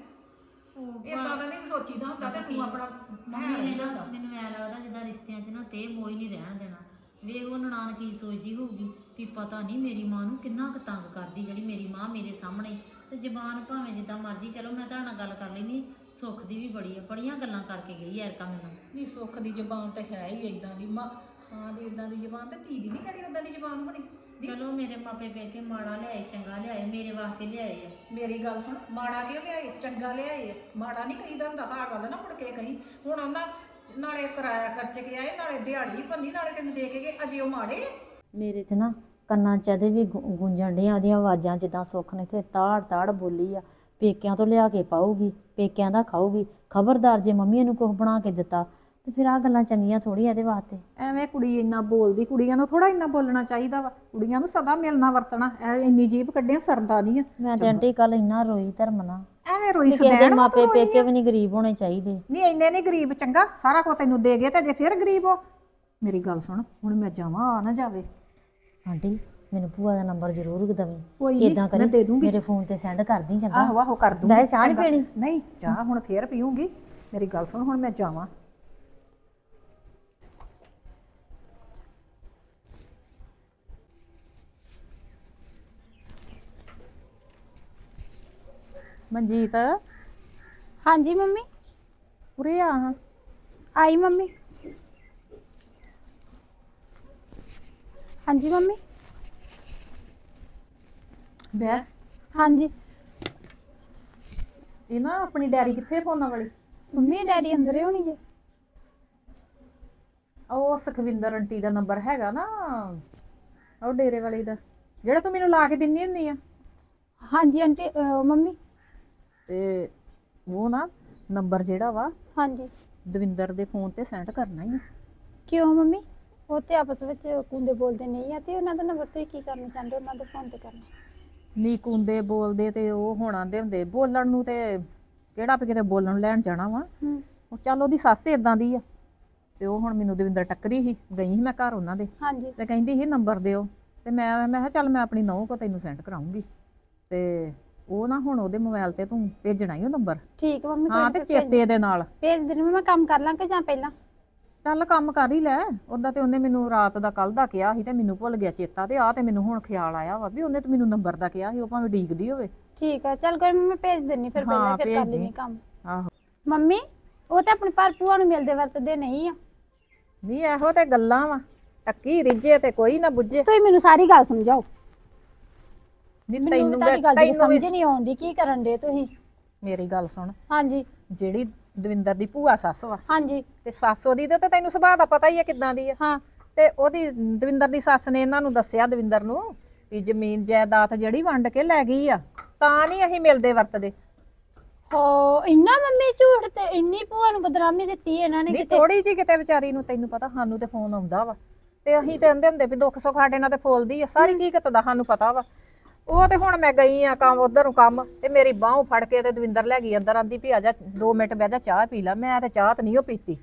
ਇਹ ਤਾਂ ਨਹੀਂ ਸੋਚੀਦਾ ਹੁੰਦਾ ਤੇ ਤੂੰ ਆਪਣਾ ਮੰਮੀ ਨੇ ਨਾ। ਮੈਨੂੰ ਐ ਲੱਗਦਾ ਜਿੱਦਾਂ ਰਿਸ਼ਤਿਆਂ 'ਚ ਨਾ ਤੇ ਹੀ ਨਹੀਂ ਰਹਿਣ ਦੇਣਾ। ਵੇਖ ਉਹ ਨਨਾਣ ਕੀ ਸੋਚਦੀ ਹੋਊਗੀ ਵੀ ਪਤਾ ਨਹੀਂ ਮੇਰੀ ਮਾਂ ਨੂੰ ਕਿੰਨਾ ਕੁ ਤੰਗ ਕਰਦੀ ਜਿਹੜੀ ਮੇਰੀ ਮਾਂ ਮੇਰੇ ਸਾਹਮਣੇ ਤੇ ਜ਼ਬਾਨ ਭਾਵੇਂ ਜਿੱਦਾਂ ਮਰਜ਼ੀ ਚਲੋ ਮੈਂ ਤੁਹਾਡੇ ਨਾਲ ਗੱਲ ਕਰ ਲੈਣੀ ਸੁੱਖ ਦੀ ਵੀ ਬੜੀ ਆ ਬੜੀਆਂ ਗੱਲਾਂ ਕਰਕੇ ਗਈ ਐਰਕਾ ਮੈਨੂੰ ਨਹੀਂ ਸੁੱਖ ਦੀ ਜ਼ਬਾਨ ਤੇ ਹੈ ਹੀ ਇਦਾਂ ਦੀ। ਮਾਂ ਮਾਂ ਦੀ ਇਦਾਂ ਦੀ ਜ਼ਬਾਨ ਤੇ ਧੀ ਦੀ ਨਹੀਂ ਕਿਹੜੀ ਉਦਾਂ ਦੀ ਜ਼ਬਾਨ ਬਣੀ? ਚਲੋ ਮੇਰੇ ਮਾਪੇ ਪੇਕੇ ਮਾੜਾ ਲਿਆਏ ਚੰਗਾ ਲਿਆਏ ਮੇਰੇ ਵਾਸਤੇ ਲਿਆਏ ਆ। ਮੇਰੀ ਗੱਲ ਸੁਣ ਮਾੜਾ ਕਿਉਂ ਲਿਆਏ? ਚੰਗਾ ਲਿਆਏ ਮਾੜਾ ਨਹੀਂ ਕਹੀਦਾ ਹੁੰਦਾ ਹਾਂ ਗੱਲ ਨਾ ਮੁੜ ਕੇ ਕਹੀਂ। ਹੁਣ ਉਹਨਾਂ ਨਾਲੇ ਕਿਰਾਇਆ ਖਰਚ ਕੇ ਆਏ ਨਾਲੇ ਦਿਹਾੜੀ ਭੰਨੀ ਨਾਲੇ ਤੈਨੂੰ ਦੇ ਕੇ ਗਏ ਅਜੇ ਉਹ ਮਾੜੇ ਆ? ਮੇਰੇ ਤੇ ਨਾ ਕੰਨਾਂ 'ਚ ਇਹਦੇ ਵੀ ਗੁ- ਗੂੰਜਣ ਡੀਆਂ ਉਹਦੀਆਂ ਆਵਾਜ਼ਾਂ ਜਿੱਦਾਂ ਸੁੱਖ ਨੇ ਤੇ ਤਾੜ ਤਾੜ ਬੋਲੀ ਆ। ਪੇਕਿਆਂ ਤੋਂ ਲਿਆ ਕੇ ਪਾਊਗੀ ਪੇਕਿਆਂ ਦਾ ਖਾਊਗੀ। ਖਬਰਦਾਰ ਜੇ ਮੰਮੀ ਇਹਨੂੰ ਕੁਝ ਬਣਾ ਕੇ ਦਿੱਤਾ ਤੇ ਫਿਰ ਆ ਗੱਲਾਂ ਚੰਗੀਆਂ ਥੋੜੀ ਇਹਦੇ ਵਾਸਤੇ। ਐਵੇਂ ਕੁੜੀ ਇੰਨਾ ਬੋਲਦੀ ਕੁੜੀਆਂ ਨੂੰ ਥੋੜਾ ਇੰਨਾ ਬੋਲਣਾ ਚਾਹੀਦਾ ਵਾ। ਕੁੜੀਆਂ ਨੂੰ ਸਦਾ ਮਿਲਣਾ ਵਰਤਣਾ ਐ ਇੰਨੀ ਜੀਬ ਕੱਢਿਆ ਸਰਦਾ ਨਹੀਂ ਆ। ਮੈਂ ਤੇ ਆਂਟੀ ਕੱਲ ਇੰਨਾ ਰੋਈ ਧਰਮ ਨਾਲ। ਐਵੇਂ ਰੋਈ ਕਿਸੇ ਦੇ ਸਦੈਣ ਮਾਪੇ ਪੇਕੇ ਵੀ ਨਹੀਂ ਗਰੀਬ ਹੋਣੇ ਚਾਹੀਦੇ। ਨਹੀਂ ਇੰਨੇ ਨਹੀਂ ਗਰੀਬ ਚੰਗਾ। ਸਾਰਾ ਕੁਝ ਤੈਨੂੰ ਦੇ ਗਏ ਤੇ ਜੇ ਫਿਰ ਗਰੀਬ ਹੋ। ਮੇਰੀ ਗੱਲ ਸੁਣ ਹੁਣ ਮੈਂ ਜਾਵਾਂ ਆ ਨਾ ਜਾਵੇ। ਆਂਟੀ ਮੈਨੂੰ ਭੂਆ ਦਾ ਨੰਬਰ ਜ਼ਰੂਰ ਦਵੀਂ। ਕੋਈ ਨੀ, ਇਦਾਂ ਮੈਂ ਕਰੀ ਦੇ ਦੂੰਗੀ। ਮੇਰੇ ਫੋਨ ਤੇ ਸੈਂਡ ਕਰ ਦੀ ਚੰਗਾ। ਆਹੋ ਆਹੋ ਕਰ ਦੂੰਗੀ ਲੈ ਚਾਹ ਨੀ ਚੰਗਾ। ਪੀਣੀ? ਨਹੀਂ ਚਾਹ ਹੁਣ ਫੇਰ ਪੀਉਂਗੀ ਮੇਰੀ ਗੱਲ ਸੁਣ ਹੁਣ ਮੈਂ ਜਾਵਾਂ। ਮਨਜੀਤ? ਹਾਂਜੀ ਮੰਮੀ। ਉਰੇ ਆ ਹਾਂ। ਆਈ ਮੰਮੀ। ਹਾਂਜੀ ਮੰਮੀ। ਬੈ ਹਾਂਜੀ। ਇਹ ਨਾ ਆਪਣੀ ਡੈਰੀ ਕਿੱਥੇ ਪਾਉਣਾ ਵਾਲੀ? ਮੰਮੀ ਡੈਡੀ ਅੰਦਰ ਹੀ ਹੋਣੀ ਜੇ। ਉਹ ਸੁਖਵਿੰਦਰ ਆਂਟੀ ਦਾ ਨੰਬਰ ਹੈਗਾ ਨਾ। ਉਹ ਡੇਰੇ ਵਾਲੀ ਦਾ। ਜਿਹੜਾ ਤੂੰ ਮੈਨੂੰ ਲਾ ਕੇ ਦਿੰਨੀ ਹੁੰਦੀ ਆ। ਹਾਂਜੀ ਆਂਟੀ ਅਹ ਮੰਮੀ। ਤੇ ਉਹ ਨਾ ਨੰਬਰ ਜਿਹੜਾ ਵਾ ਹਾਂਜੀ। ਦਵਿੰਦਰ ਦੇ ਫੋਨ ਤੇ ਸੈਂਡ ਕਰਨਾ ਹੀ ਆ। ਕਿਉਂ ਮੰਮੀ? ਉਹ ਤੇ ਆਪਸ ਵਿੱਚ ਕੁੰਦੇ ਬੋਲਦੇ ਨਹੀਂ ਆ ਤੇ ਉਹਨਾਂ ਦਾ ਨੰਬਰ ਤੁਸੀਂ ਕੀ ਕਰਨਾ ਚਾਹੁੰਦੇ ਹੋ? ਉਹਨਾਂ ਦੇ ਫੋਨ ਤੇ ਕਰਨਾ। ਨੀ ਕੁੰਦੇ ਬੋਲਦੇ ਤੇ ਉਹ ਹੁਣ ਆਂਦੇ ਹੁੰਦੇ ਬੋਲਣ ਨੂੰ ਤੇ ਕਿਹੜਾ ਵੀ ਕਿਤੇ ਬੋਲਣ ਲੈਣ ਜਾਣਾ ਵਾ। ਹੂੰ। ਉਹ ਚੱਲ ਉਹਦੀ ਸੱਸ ਇਦਾਂ ਦੀ ਆ। ਤੇ ਉਹ ਹੁਣ ਮੈਨੂੰ ਦਵਿੰਦਰ ਟੱਕਰੀ ਸੀ ਗਈ ਸੀ ਮੈਂ ਘਰ ਉਹਨਾਂ ਦੇ। ਹਾਂਜੀ। ਤੇ ਕਹਿੰਦੀ ਸੀ ਨੰਬਰ ਦਿਓ। ਤੇ ਮੈਂ ਮੈਂ ਕਿਹਾ ਚੱਲ ਮੈਂ ਆਪਣੀ ਨੌਂ ਕੋ ਤੈਨੂੰ ਸੈਂਡ ਕਰਾਉਂਗੀ। ਤੇ ਉਹ ਨਾ ਹੁਣ ਉਹਦੇ ਮੋਬਾਈਲ ਤੇ ਤੂੰ ਭੇਜਣਾ ਹੀ ਉਹ ਨੰਬਰ। ਠੀਕ ਆ ਮੰਮੀ ਕੋਈ ਹਾਂ ਤੇ ਚੇਤੇ ਦੇ ਨਾਲ। ਭੇਜ ਦਿੰਦੀ ਮੈਂ ਕੰਮ ਕਰ ਲਾਂ ਕਿ ਜਾਂ ਪਹਿਲਾਂ? ਚੱਲ ਕੰਮ ਕਰ ਹੀ ਲੈ। ਉਦਾਂ ਤੇ ਉਹਨੇ ਮੈਨੂੰ ਰਾਤ ਦਾ ਕੱਲ ਦਾ ਕਿਹਾ ਸੀ ਤੇ ਮੈਨੂੰ ਭੁੱਲ ਗਿਆ ਚੇਤਾ ਤੇ ਆ ਤੇ ਮੈਨੂੰ ਹੁਣ ਖਿਆਲ ਆਇਆ ਵਾ ਵੀ ਉਹਨੇ ਤੇ ਮੈਨੂੰ ਨੰਬਰ ਦਾ ਕਿਹਾ ਸੀ ਉਹ ਭਾਵੇਂ ਡੀਕਦੀ ਹੋਵੇ। ਠੀਕ ਆ ਚੱਲ ਕੋਈ ਨੀ, ਮੈਂ ਭੇਜ ਦਿੰਨੀ ਫਿਰ ਪਹਿਲਾਂ ਫਿਰ ਭੇਜ ਕਰ। ਲੈਣੀ ਕੰਮ। ਆਹੋ। ਮੰਮੀ ਉਹ ਤਾਂ ਆਪਣੀ ਪਰ ਭੂਆ ਨੂੰ ਮਿਲਦੇ ਵਰਤਦੇ ਨਹੀਂ ਆ। ਨਹੀਂ ਇਹੋ ਤੇ ਗੱਲਾਂ ਵਾ। ਟੱਕੀ ਰਿੱਝੇ ਤੇ ਕੋਈ ਨਾ ਬੁੱਝੇ। ਤੁਸੀਂ ਮੈਨੂੰ ਸਾਰੀ ਗੱਲ ਸਮਝਾਓ। ਨਹੀਂ ਮੈਨੂੰ ਵੀ ਤੈਨੂੰ ਤੁਹਾਡੀ ਗੱਲ ਦੀ ਤੈਨੂੰ ਵੀ ਸਮਝ ਨਹੀਂ ਆਉਂਦੀ ਕੀ ਕਰਨ ਦੇ ਤੁਸੀਂ? ਮੇਰੀ ਗੱਲ ਸੁਣ। ਹਾਂਜੀ। ਜਿਹੜੀ ਦਵਿੰਦਰ ਦੀ ਭੂਆ ਸੱਸ ਵਾ ਹਾਂਜੀ। ਤੇ ਸੱਸ ਉਹਦੀ ਤੇ ਤਾਂ ਤੈਨੂੰ ਸੁਭਾਅ ਦਾ ਪਤਾ ਹੀ ਹੈ ਕਿਦਾਂ ਦੀ ਆ। ਹਾਂ। ਤੇ ਉਹਦੀ ਦਵਿੰਦਰ ਦੀ ਸੱਸ ਨੇ ਇਹਨਾਂ ਨੂੰ ਦੱਸਿਆ ਦਵਿੰਦਰ ਨੂੰ ਵੀ ਜ਼ਮੀਨ ਜਾਇਦਾਦ ਜਿਹੜੀ ਵੰਡ ਕੇ ਲੈ ਗਈ ਆ ਤਾਂ ਨਹੀਂ ਅਸੀਂ ਮਿਲਦੇ ਵਰਤਦੇ। ਹੋ ਇੰਨਾ ਮੰਮੀ ਝੂਠ ਤੇ ਇੰਨੀ ਭੂਆ ਨੂੰ ਬਦਨਾਮੀ ਦਿੱਤੀ ਇਹਨਾਂ ਨੇ ਕਿਤੇ? ਥੋੜੀ ਜੀ ਕਿਤੇ ਵਿਚਾਰੀ ਨੂੰ ਤੈਨੂੰ ਪਤਾ ਸਾਨੂੰ ਤੇ ਫੋਨ ਆਉਂਦਾ ਵਾ। ਤੇ ਅਸੀਂ ਤੇ ਕਹਿੰਦੇ ਹੁੰਦੇ ਵੀ ਦੁੱਖ ਸੁੱਖ ਸਾਡੇ ਨਾਲ ਤੇ ਫੋਲਦੀ ਆ ਸਾਰੀ ਹਕੀਕਤ ਦਾ ਸਾਨੂੰ ਪਤਾ ਵਾ। ਉਹ ਤੇ ਹੁਣ ਮੈਂ ਗਈ ਆ ਕੰਮ, ਉਧਰ ਕੰਮ, ਤੇ ਮੇਰੀ ਬਾਹ ਫੜ ਕੇ ਤੇ ਦਵਿੰਦਰ ਲੈ ਗਈ, ਅੰਦਰ ਆਂਦੀ ਵੀ ਆ ਜਾ 2 ਮਿੰਟ ਬਹਿ ਜਾ, ਚਾਹ ਪੀ ਲੈ। ਮੈਂ ਤੇ ਚਾਹ ਤੇ ਨਹੀਂ ਉਹ ਪੀਤੀ।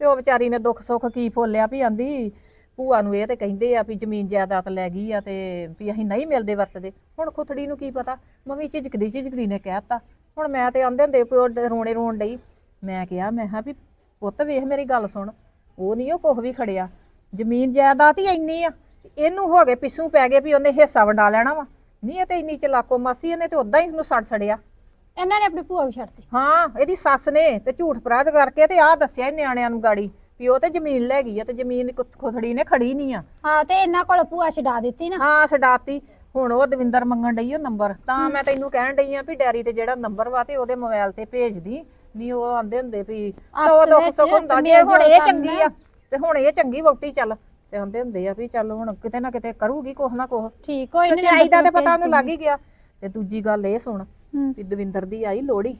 ਤੇ ਉਹ ਵਿਚਾਰੀ ਨੇ ਦੁੱਖ ਸੁੱਖ ਕੀ ਫੋਲਿਆ ਵੀ ਆਂਦੀ, ਭੂਆ ਨੂੰ ਇਹ ਤੇ ਕਹਿੰਦੇ ਆ ਵੀ ਜ਼ਮੀਨ ਜਾਇਦਾਦ ਲੈ ਗਈ ਆ ਤੇ ਵੀ ਅਸੀਂ ਨਹੀਂ ਮਿਲਦੇ ਵਰਤਦੇ। ਹੁਣ ਖੁਥੜੀ ਨੂੰ ਕੀ ਪਤਾ? ਮੰਮੀ ਝਿਜਕਦੀ ਝਿਜਕਦੀ ਨੇ ਕਹਿਤਾ ਹੁਣ ਮੈਂ ਤੇ ਆਂਦੇ ਹੁੰਦੇ ਪਿਓ ਰੋਣੇ ਰੋਣ ਡਈ। ਮੈਂ ਕਿਹਾ ਮੈਂ ਕਿਹਾ ਵੀ ਪੁੱਤ ਵੇਖ ਮੇਰੀ ਗੱਲ ਸੁਣ, ਉਹ ਨਹੀਂ ਉਹ ਕੁਛ ਵੀ ਖੜਿਆ। ਜ਼ਮੀਨ ਜਾਇਦਾਦ ਹੀ ਇੰਨੀ ਆ, ਇਹਨੂੰ ਹੋ ਗਏ ਪਿੱਛੂ ਪੈ ਗਏ ਵੀ ਉਹਨੇ ਹਿੱਸਾ ਵੰਡਾ ਲੈਣਾ ਵਾ। ਨਹੀਂ ਇਹ ਤੇ ਇੰਨੀ ਚਲਾਕੋ ਮਾਸੀ ਇਹਨੇ ਤੇ ਉਦਾਂ ਹੀ ਇਹਨੂੰ ਸੜ ਸੜਿਆ। ਇਹਨਾਂ ਨੇ ਆਪਣੀ ਭੂਆ ਵੀ ਛੱਡਤੀ। ਹਾਂ ਇਹਦੀ ਸੱਸ ਨੇ ਤੇ ਝੂਠ ਫਰਾਦ ਕਰਕੇ ਤੇ ਆਹ ਦੱਸਿਆ ਇਹ ਨਿਆਣਿਆਂ ਨੂੰ ਗਾੜੀ ਵੀ ਉਹ ਤੇ ਜ਼ਮੀਨ ਲੈ ਗਈ ਆ ਤੇ ਜ਼ਮੀਨ ਕੁ- ਖੁਥੜੀ ਨੇ ਖੜੀ ਨਹੀਂ ਆ। ਹਾਂ ਤੇ ਇਹਨਾਂ ਕੋਲ ਭੂਆ ਛਡਾ ਦਿੱਤੀ ਨਾ। ਹਾਂ ਛਡਾਤੀ। ਹੁਣ ਉਹ ਦਵਿੰਦਰ ਮੰਗਣ ਡਈ ਉਹ ਨੰਬਰ। ਤਾਂ ਮੈਂ ਤੈਨੂੰ ਕਹਿਣ ਡਈ ਆ ਵੀ ਡੈਰੀ ਤੇ ਜਿਹੜਾ ਨੰਬਰ ਵਾ ਤੇ ਉਹਦੇ ਮੋਬਾਈਲ ਤੇ ਭੇਜਦੀ। ਨਹੀਂ ਉਹ ਆਂਦੇ ਹੁੰਦੇ ਵੀ ਸੌ ਆਪਸ ਦੁੱਖ ਵਿੱਚ ਸੁੱਖ ਹੁੰਦਾ ਜੇ ਮੇਲ ਹੁਣ ਇਹ। ਚੰਗੀ ਆ ਤੇ ਹੁਣ ਇਹ ਚੰਗੀ ਵੋਟੀ ਚੱਲ। ਤੇ ਆਂਦੇ ਹੁੰਦੇ ਆ ਵੀ ਚੱਲ ਹੁਣ ਕਿਤੇ ਨਾ ਕਿਤੇ ਕਰੂਗੀ ਕੁਛ ਨਾ ਕੁਛ। ਠੀਕ ਕੋਈ ਨਹੀਂ ਸੱਚਾਈ ਦਾ ਤੇ ਪਤਾ ਉਹਨੂੰ ਲੱਗ ਹੀ ਗਿਆ। ਤੇ ਦੂਜੀ ਗੱਲ ਇਹ ਸੁਣ ਹੂੰ। ਵੀ ਦਵਿੰਦਰ ਦੀ ਆਈ ਲੋੜੀ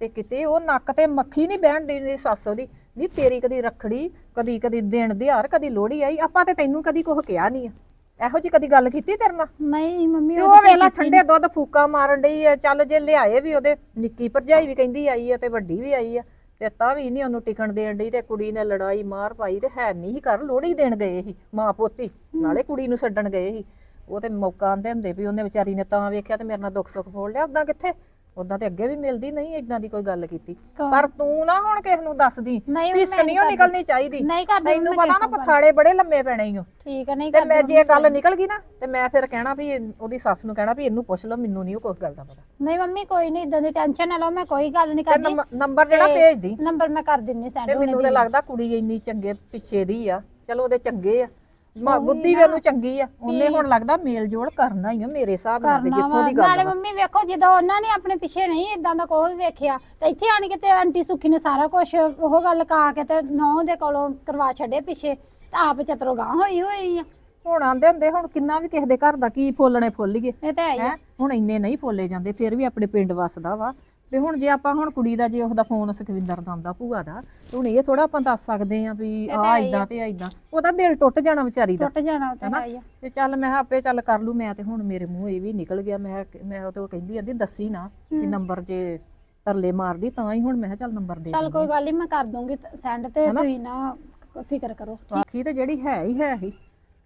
ਤੇ ਕਿਤੇ ਉਹ ਨੱਕ ਤੇ ਮੱਖੀ ਨਹੀਂ ਬਹਿਣ ਦੀ ਸੱਸ ਉਹਦੀ। ਨਹੀਂ ਤੇਰੀ ਕਦੀ ਰੱਖੜੀ ਕਦੀ ਕਦੀ ਦਿਨ ਦਿਹਾੜ ਕਦੀ ਲੋੜੀ ਆਈ। ਆਪਾਂ ਤੇ ਤੈਨੂੰ ਕਦੀ ਕੁਝ ਕਿਹਾ ਨਹੀਂ ਆ। ਇਹੋ ਜੀ ਕਦੀ ਗੱਲ ਕੀਤੀ ਤੇਰੇ ਨਾਲ? ਨਹੀਂ ਮੰਮੀ ਤੇ ਉਹ ਉਹ ਤਾਂ ਵੇਲਾ ਕੀਤੀ ਠੰਡੇ ਦੁੱਧ ਫੂਕਾ ਮਾਰਨ ਡਈ ਆ। ਚੱਲ ਜੇ ਲਿਆਏ ਵੀ ਉਹਦੇ ਨਿੱਕੀ ਭਰਜਾਈ ਵੀ ਕਹਿੰਦੀ ਆਈ ਆ ਤੇ ਵੱਡੀ ਵੀ ਆਈ ਆ। ਤੇ ਤਾਂ ਵੀ ਨਹੀਂ ਉਹਨੂੰ ਟਿਕਣ ਦੇਣ ਡਈ ਤੇ ਕੁੜੀ ਨੇ ਲੜਾਈ ਮਾਰ ਪਾਈ ਤੇ ਹੈ ਨਹੀਂ ਕਰ ਲੋੜੀ ਦੇਣ ਗਏ ਸੀ ਮਾਂ ਪੋਤੀ ਨਾਲੇ ਕੁੜੀ ਨੂੰ ਛੱਡਣ ਗਏ ਸੀ। ਉਹ ਤੇ ਮੌਕਾ ਆਂਦੇ ਹੁੰਦੇ ਵੀ ਉਹਨੇ ਵਿਚਾਰੀ ਨੇ ਤਾਂ ਵੇਖਿਆ ਤੇ ਮੇਰੇ ਨਾਲ ਦੁੱਖ ਸੁੱਖ ਫੋੜ ਲਿਆ ਉਦਾਂ ਕਿੱਥੇ? ਉਦਾਂ ਤੇ ਅੱਗੇ ਵੀ ਮਿਲਦੀ ਨਹੀਂ ਇਦਾਂ ਦੀ ਕੋਈ ਗੱਲ ਕੀਤੀ। ਕੌਣ? ਪਰ ਤੂੰ ਨਾ ਹੁਣ ਕਿਸ ਨੂੰ ਦੱਸਦੀ ਨਹੀਂ ਮੈਂ ਨਹੀਂ ਕਰਦੀ। ਨਿਕਲਣੀ ਚਾਹੀਦੀ। ਨਹੀਂ ਕਰਦੀ ਤੈਨੂੰ ਮੈਂ ਪਤਾ ਨਾ ਪਥਾੜੇ ਬੜੇ ਲੰਮੇ ਪੈਣੇ ਈ ਓ। ਠੀਕ ਹੈ ਨਹੀਂ ਤੇ ਕਰਦੀ ਮੈਂ ਜੇ ਮੰਮੀ ਗੱਲ ਨਿਕਲ ਗਈ ਨਾ ਤੇ ਮੈਂ ਫਿਰ ਕਹਿਣਾ ਵੀ ਇਹ- ਉਹਦੀ ਸੱਸ ਨੂੰ ਕਹਿਣਾ ਵੀ ਇਹਨੂੰ ਪੁੱਛ ਲਓ ਮੈਨੂੰ ਨਹੀਂ ਉਹ ਕੋਈ ਗੱਲ ਦਾ ਪਤਾ। ਨਹੀਂ ਮੰਮੀ ਕੋਈ ਨਹੀਂ ਇਦਾਂ ਦੀ ਟੈਨਸ਼ਨ ਨਾ ਲਓ ਮੈਂ ਕੋਈ ਗੱਲ ਨਹੀਂ ਤੇ ਕਰਦੀ। ਨੰਬ- ਨੰਬਰ ਜਿਹੜਾ ਤੇ ਭੇਜਦੀ। ਨੰਬਰ ਮੈਂ ਕਰ ਦਿੰਨੀ ਸੈਂਡ ਤੇ ਮੈਨੂੰ ਤੇ ਲੱਗਦਾ ਕੁੜੀ ਇੰਨੀ ਚੰਗੇ ਪਿੱਛੇ ਦੀ ਆ। ਚਲੋ ਉਹਦੇ ਚੰਗੇ ਆ। ਮਾ ਬੁੱਧੀ ਵੀ ਉਹਨੂੰ ਚੰਗੀ ਆ ਉਹਨੇ ਹੁਣ ਲੱਗਦਾ ਮੇਲ ਜੋਲ ਕਰਨਾ ਹੀ ਆ ਮੇਰੇ ਹਿਸਾਬ ਨਾਲ ਕਰਨਾ ਜਿੱਥੋਂ ਵਾ। ਦੀ ਨਾਲੇ ਗੱਲ ਵਾ। ਮੰਮੀ ਵੇਖੋ ਜਦੋਂ ਉਹਨਾਂ ਨੇ ਆਪਣੇ ਪਿੱਛੇ ਨਹੀਂ ਇਦਾਂ ਦਾ ਕੋਈ ਵੇਖਿਆ ਤੇ ਇੱਥੇ ਆਣ ਕੇ ਤੇ ਆਂਟੀ ਸੁੱਖੀ ਨੇ ਸਾਰਾ ਕੁਝ ਉਹ ਗੱਲ ਕਾ ਕੇ ਤੇ ਨੌ ਦੇ ਕੋਲੋਂ ਕਰਵਾ ਛੱਡੇ ਪਿੱਛੇ ਤੇ ਆਪ ਚਤਰੋ ਗਾਂ ਹੋਈ ਹੋਈ ਆ। ਹੁਣ ਆਂਦੇ ਹੁੰਦੇ ਹੁਣ ਕਿੰਨਾ ਵੀ ਕਿਸੇ ਦੇ ਘਰ ਦਾ ਕੀ ਫੋਲਣੇ ਫੁੱਲ ਗਏ ਇਹ ਤਾਂ ਹੈ ਹੀ ਆ। ਹੈ? ਹੁਣ ਇੰਨੇ ਨਹੀਂ ਫੋਲੇ ਜਾਂਦੇ ਫਿਰ ਵੀ ਆਪਣੇ ਪਿੰਡ ਵਸਦਾ ਵਾ। ਤੇ ਹੁਣ ਜੇ ਆਪਾਂ ਹੁਣ ਕੁੜੀ ਦਾ ਜੇ ਉਹਦਾ ਫੋਨ ਸੁਖਵਿੰਦਰ ਦਾ ਆਉਂਦਾ ਭੂਆ ਦਾ ਤੇ ਹੁਣ ਇਹ ਥੋੜਾ ਆਪਾਂ ਦੱਸ ਸਕਦੇ ਆ ਵੀ ਆ ਇਦਾਂ ਤੇ ਆ। ਇਦਾਂ ਉਹਦਾ ਦਿਲ ਟੁੱਟ ਜਾਣਾ ਵਿਚਾਰੀ ਦਾ ਟੁੱਟ ਜਾਣਾ ਉਹ ਤਾਂ ਹਨਾ? ਹੈ ਹੀ ਆ। ਤੇ ਚੱਲ ਮੈਂ ਕਿਹਾ ਆਪੇ ਚੱਲ ਕਰ ਲੂ ਮੈਂ ਤੇ ਹੁਣ ਮੇਰੇ ਮੂੰਹ ਇਹ ਵੀ ਨਿਕਲ ਗਿਆ ਮੈਂ ਮੈਂ ਉਹ ਤੇ ਕਹਿੰਦੀ ਆਂਦੀ ਦੱਸੀ ਨਾ ਵੀ ਨੰਬਰ ਜੇ ਤਰਲੇ ਮਾਰਦੀ ਤਾਂ ਹੀ ਹੁਣ ਮੈਂ ਕਿਹਾ ਚੱਲ ਨੰਬਰ ਦੇ ਚੱਲ ਕੋਈ ਗੱਲ ਨਹੀਂ ਮੈਂ ਕਰ ਦੂੰਗੀ ਸੈਂਡ ਤੇ ਤੁਸੀਂ ਨਾ ਫਿਕਰ ਕਰੋ। ਆਖੀ ਤੇ ਜਿਹੜੀ ਹੈ ਹੀ ਹੈ ਹੀ।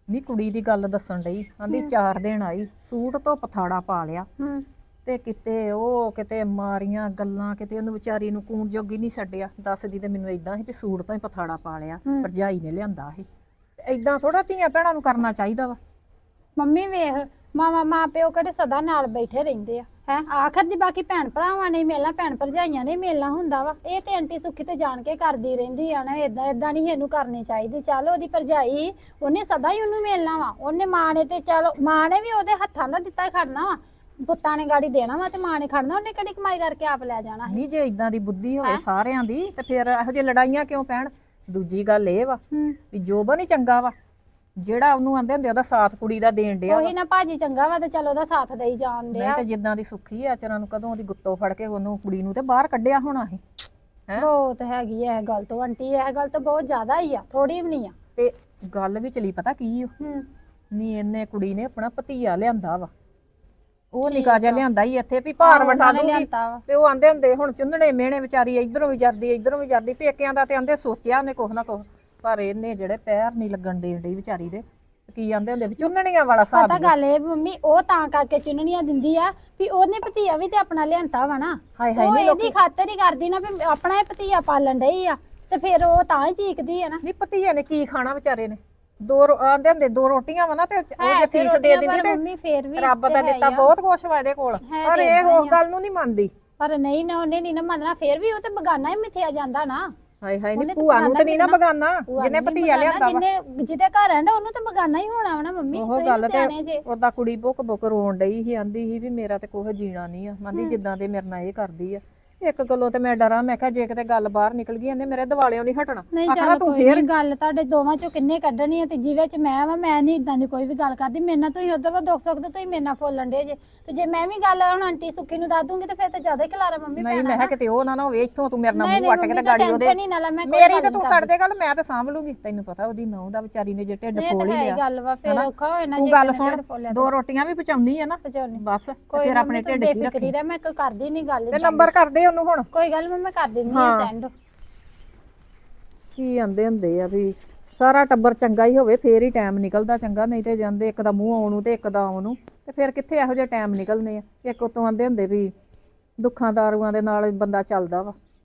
ਨਹੀਂ ਕੁੜੀ ਦੀ ਗੱਲ ਦੱਸਣ ਡਈ ਆਂਦੀ ਚਾਰ ਦਿਨ ਆਈ ਸੂਟ ਤੋਂ ਪਥਾੜਾ ਪਾ ਲਿਆ। ਹੂੰ। ਤੇ ਕਿਤੇ ਉਹ ਕਿਤੇ ਮਾਰੀਆਂ ਗੱਲਾਂ ਕਿਤੇ ਉਹਨੂੰ ਵਿਚਾਰੀ ਨੂੰ ਕੂਣ ਜੋਗੀ ਨਹੀਂ ਛੱਡਿਆ। ਦੱਸਦੀ ਤੇ ਮੈਨੂੰ ਇਦਾਂ ਸੀ ਵੀ ਸੂਟ ਤੋਂ ਹੀ ਪਥਾੜਾ ਪਾ ਲਿਆ ਹੂੰ। ਭਰਜਾਈ ਨੇ ਲਿਆਂਦਾ ਸੀ। ਇਦਾਂ ਥੋੜਾ ਧੀਆਂ ਭੈਣਾਂ ਨੂੰ ਕਰਨਾ ਚਾਹੀਦਾ ਵਾ। ਮੰਮੀ ਵੇਖ ਮਾਵਾ ਮਾਂ ਪਿਓ ਕਿਹੜੇ ਸਦਾ ਨਾਲ ਬੈਠੇ ਰਹਿੰਦੇ ਆ ਹੈ? ਆਖਰ ਦੀ ਬਾਕੀ ਭੈਣ ਭਰਾਵਾਂ ਨੇ ਮਿਲਣਾ ਭੈਣ ਭਰਜਾਈਆਂ ਨੇ ਮਿਲਣਾ ਹੁੰਦਾ ਵਾ। ਇਹ ਤੇ ਆਂਟੀ ਸੁੱਖੀ ਤੇ ਜਾਣ ਕੇ ਕਰਦੀ ਰਹਿੰਦੀ ਆ ਨਾ ਇਦਾਂ ਇਦਾਂ ਨਹੀਂ ਇਹਨੂੰ ਕਰਨੀ ਚਾਹੀਦੀ। ਚੱਲ ਉਹਦੀ ਭਰਜਾਈ ਉਹਨੇ ਸਦਾ ਹੀ ਉਹਨੂੰ ਮਿਲਣਾ ਵਾ। ਉਹਨੇ ਮਾਂ ਨੇ ਤੇ ਚੱਲ ਮਾਂ ਨੇ ਵੀ ਉਹਦੇ ਹੱਥਾਂ ਦਾ ਦਿੱਤਾ ਹੀ ਖੜਨਾ ਵਾ। ਪੁੱਤਾਂ ਨੇ ਗਾੜੀ ਦੇਣਾ ਵਾ ਤੇ ਮਾਂ ਨੇ ਖੜਨਾ ਉਹਨੇ ਕਿਹੜੀ ਕਮਾਈ ਕਰਕੇ ਆਪ ਲੈ ਜਾਣਾ ਸੀ? ਨਹੀਂ ਜੇ ਇਦਾਂ ਦੀ ਬੁੱਧੀ ਹੋਵੇ ਸਾਰਿਆਂ ਦੀ ਤੇ ਫਿਰ ਇਹੋ ਜਿਹੀ ਲੜਾਈਆਂ ਕਿਉਂ ਪੈਣ? ਦੂਜੀ ਗੱਲ ਇਹ ਵਾ ਹੂੰ। ਵੀ ਜੋਬਨ ਹੀ ਚੰਗਾ ਵਾ ਜਿਹੜਾ ਉਹਨੂੰ ਆਂਦੇ ਹੁੰਦੇ ਉਹਦਾ ਸਾਥ ਕੁੜੀ ਦਾ ਦੇਣ ਡਿਆ ਵਾ ਉਹੀ ਨਾ ਭਾਜੀ ਚੰਗਾ ਵਾ ਤੇ ਚੱਲ ਉਹਦਾ ਸਾਥ ਦੇਈ ਜਾਣ ਨਹੀਂ ਡਿਆ ਤੇ ਜਿੱਦਾਂ ਦੀ ਸੁੱਖੀ ਆ ਚਰਾਂ ਨੂੰ ਕਦੋਂ ਉਹਦੀ ਗੁੱਤੋਂ ਫੜ ਕੇ ਉਹਨੂੰ ਕੁੜੀ ਨੂੰ ਤੇ ਬਾਹਰ ਕੱਢਿਆ ਹੋਣਾ ਸੀ ਹੈਂ? ਬਹੁਤ ਹੈਗੀ ਐ ਗੱਲ ਤੋਂ ਆਂਟੀ ਇਹ ਗੱਲ ਤਾਂ ਬਹੁਤ ਜ਼ਿਆਦਾ ਹੀ ਆ ਥੋੜੀ ਵੀ ਨਹੀਂ ਆ। ਤੇ ਗੱਲ ਵੀ ਚਲੀ ਪਤਾ ਕੀ ਓ ਹੂੰ। ਨਹੀਂ ਇਹਨੇ ਕੁੜੀ ਨੇ ਆਪਣਾ ਭਤੀਆ ਲਿਆਂਦਾ ਵਾ। ਉਹ ਨਿਕਾ ਜਿਹਾ ਲਿਆਂਦਾ ਹੀ ਇੱਥੇ ਵੀ ਭਾਰ ਆਹੋ, ਵਟਾ ਉਹਨਾਂ ਨੇ ਦੂਗੀ। ਲਿਆਂਤਾ ਵਾ। ਤੇ ਉਹ ਆਂਦੇ ਹੁੰਦੇ ਹੁਣ ਚੁੰਨਣੇ ਮਿਹਣੇ ਵਿਚਾਰੀ ਇਧਰੋਂ ਵੀ ਜਾਂਦੀ ਇਧਰੋਂ ਵੀ ਜਾਂਦੀ। ਪੇਕਿਆਂ ਦਾ ਤੇ ਆਂਦੇ ਸੋਚਿਆ ਉਹਨੇ ਕੁਛ ਨਾ ਕੁਛ। ਪਰ ਇਹਨੇ ਜਿਹੜੇ ਪੈਰ ਨਹੀਂ ਲੱਗਣ ਦੇਣ ਡਈ ਵਿਚਾਰੀ ਦੇ। ਕੀ ਆਂਦੇ ਹੁੰਦੇ ਵੀ ਚੁੰਨਣੀਆਂ ਵਾਲਾ ਹਿਸਾਬ ਪਤਾ। ਗੱਲ ਇਹ ਮੰਮੀ ਉਹ ਤਾਂ ਕਰਕੇ ਚੁੰਨਣੀਆਂ ਦਿੰਦੀ ਆ ਵੀ ਉਹਨੇ ਭਤੀਆ ਵੀ ਤੇ ਆਪਣਾ ਲਿਆਂਤਾ ਵਾ ਨਾ। ਹਾਏ ਹਾਏ ਉਹ ਨਹੀਂ ਇਹਦੀ ਲੋਕੀ ਖਾਤਰ ਹੀ ਕਰਦੀ ਨਾ ਵੀ ਆਪਣਾ ਹੀ ਭਤੀਆ ਪਾਲਣ ਡਈ ਆ। ਤੇ ਫਿਰ ਉਹ ਤਾਂ ਹੀ ਚੀਕਦੀ ਆ ਨਾ। ਨਹੀਂ ਭਤੀਜੇ ਨੇ ਕੀ ਖਾਣਾ ਵਿਚਾਰੇ ਨੇ? ਦੋ ਰੋ- ਆਂਦੇ ਹੁੰਦੇ ਦੋ ਰੋਟੀਆਂ ਵਾ ਨਾ ਤੇ ਉਹ ਜੇ ਫੀਸ ਦੇ ਦਿੰਦੀ ਤੇ ਮੰਮੀ ਫੇਰ ਵੀ ਰੱਬ ਦਾ ਦਿੱਤਾ। ਬਹੁਤ ਕੁਛ ਵਾ ਇਹਦੇ ਕੋਲ। ਹੈ ਪਰ ਤੇ ਇਹ ਉਸ। ਗੱਲ ਨੂੰ ਨਹੀਂ ਮੰਨਦੀ। ਪਰ ਨਹੀਂ ਨਾ ਉਹਨੇ ਨਹੀਂ ਨਾ ਮੰਨਣਾ ਫੇਰ ਵੀ ਉਹ ਤੇ ਬਗਾਨਾ ਹੀ ਮਿਥਿਆ ਜਾਂਦਾ ਨਾ। ਹਾਏ ਹਾਏ ਉਹਨੇ ਨਹੀਂ ਤਾਂ ਭੂਆ ਨੂੰ ਤੇ ਨਹੀਂ ਨਾ ਬਗਾਨਾ ਜਿਹਨੇ ਭਤੀਆ ਲਿਆਂਦਾ ਵਾ। ਜਿਹਨੇ ਜਿਹਦੇ ਘਰ ਆਂਦਾ ਉਹਨੂੰ ਤਾਂ ਬਗਾਨਾ ਹੀ ਹੋਣਾ ਵਾ ਨਾ ਮੰਮੀ ਉਹ ਗੱਲ ਤੇ ਜੇ। ਉਹਦਾ ਕੁੜੀ ਬੁੱਕ ਬੁੱਕ ਰੋਣ ਡਈ ਸੀ ਆਂਦੀ ਸੀ ਵੀ ਮੇਰਾ ਤੇ ਕੋਈ ਜੀਣਾ ਨਹੀਂ ਆ। ਮੰਦੀ ਜਿੱਦਾਂ ਦੇ ਮੇਰੇ ਨਾਲ ਇਹ ਕਰਦੀ ਆ। ਇੱਕ ਗੱਲੋਂ ਤੇ ਮੈਂ ਡਰਾਂ ਮੈਂ ਕਿਹਾ ਜੇ ਕਿਤੇ ਗੱਲ ਬਾਹਰ ਨਿਕਲ ਗਈ ਇਹਨੇ ਮੇਰੇ ਦਿਵਾਲਿਓਂ ਨਹੀਂ ਹਟਣਾ। ਨਹੀਂ ਚੱਲ ਤੂੰ ਕੋਈ ਨਹੀਂ ਗੱਲ ਤੁਹਾਡੇ ਦੋਵਾਂ ਚੋਂ ਕਿੰਨੇ ਕੱਢਣੀ ਆ ਤੇ ਜਿਹਦੇ ਚ ਮੈਂ ਵਾ ਮੈਂ ਨਹੀਂ ਇਦਾਂ ਦੀ ਕੋਈ ਵੀ ਗੱਲ ਕਰਦੀ ਮੇਰੇ ਨਾਲ ਤੁਸੀਂ ਉਧਰ ਦਾ ਦੁੱਖ ਸੁੱਖ ਤੇ ਤੁਸੀਂ ਮੇਰੇ ਨਾਲ ਫੋਲਣ ਦੇ ਜੇ। ਤੇ ਜੇ ਮੈਂ ਵੀ ਗੱਲ ਹੁਣ ਆਂਟੀ ਸੁੱਖੀ ਨੂੰ ਦੱਸ ਦੂੰਗੀ ਤੇ ਫਿਰ ਤਾਂ ਜ਼ਿਆਦਾ ਹੀ ਖਲਾਰਾ ਮੰਮੀ ਨਹੀਂ ਮੈਂ ਕਿਹਾ ਕਿਤੇ ਉਹ ਨਾ ਨਾ ਹੋਵੇ ਇੱਥੋਂ ਤੂੰ ਮੇਰੇ ਨਾਲ ਮੂੰਹ ਵੱਟ ਕੇ ਤੇ ਗਾੜੀ ਉਹਦੇ ਹੀ ਮੇਰੀ ਤੇ ਤੂੰ ਛੱਡ ਦੇ ਗੱਲ ਮੈਂ ਤੇ ਸਾਂਭ ਲੂੰਗੀ। ਤੈਨੂੰ ਪਤਾ ਉਹਦੀ ਨੌਂ ਦਾ ਵਿਚਾਰੀ ਨੇ ਜੇ ਢਿੱਡ ਫੋਲ ਹੀ ਹੈ ਹੀ ਲਿਆ। ਗੱਲ ਵਾ ਫਿਰ? ਔਖਾ ਹੋਏ ਨਾ ਜੇ ਗੱਲ ਸੁਣ ਦੋ ਰੋਟੀਆਂ ਵੀ ਪਚਾਉਣੀ ਆ ਨਾ ਬਸ ਫਿਰ ਆਪਣੇ ਢਿੱਡ 'ਚ ਹੀ ਰੱਖੀ। ਮੈਂ ਕੋਈ ਕਰਦੀ ਨਹੀਂ ਗੱਲ ਤੇ ਨੰਬਰ ਕਰ ਦੇ ਉਹਨੂੰ ਹੁਣ? ਕੋਈ ਗੱਲ ਨੀ, ਮੈਂ ਕਰ ਦਿੰਦੀ ਆ ਹਾਂ। ਸੈਂਡ ਕੀ ਆਂਦੇ ਹੁੰਦੇ ਆ ਵੀ ਸਾਰਾ ਟੱਬਰ ਚੰਗਾ ਹੀ ਹੋਵੇ ਫੇਰ ਹੀ ਟਾਈਮ ਨਿਕਲਦਾ ਚੰਗਾ ਨਹੀਂ ਤੇ ਜਾਂਦੇ ਇੱਕ ਦਾ ਮੂੰਹ ਆਉਣ ਨੂੰ ਤੇ ਇੱਕ ਦਾ ਆਉਣ ਨੂੰ ਤੇ ਫਿਰ ਕਿੱਥੇ ਇਹੋ ਜਿਹੇ ਟਾਈਮ ਨਿਕਲਨੇ ਆ? ਇੱਕ ਉਤੋਂ ਆਂਦੇ ਹੁੰਦੇ ਵੀ ਦੁੱਖਾਂ ਦਾਰੂਆਂ ਦੇ ਨਾਲ ਬੰਦਾ ਚੱਲਦਾ ਵਾ।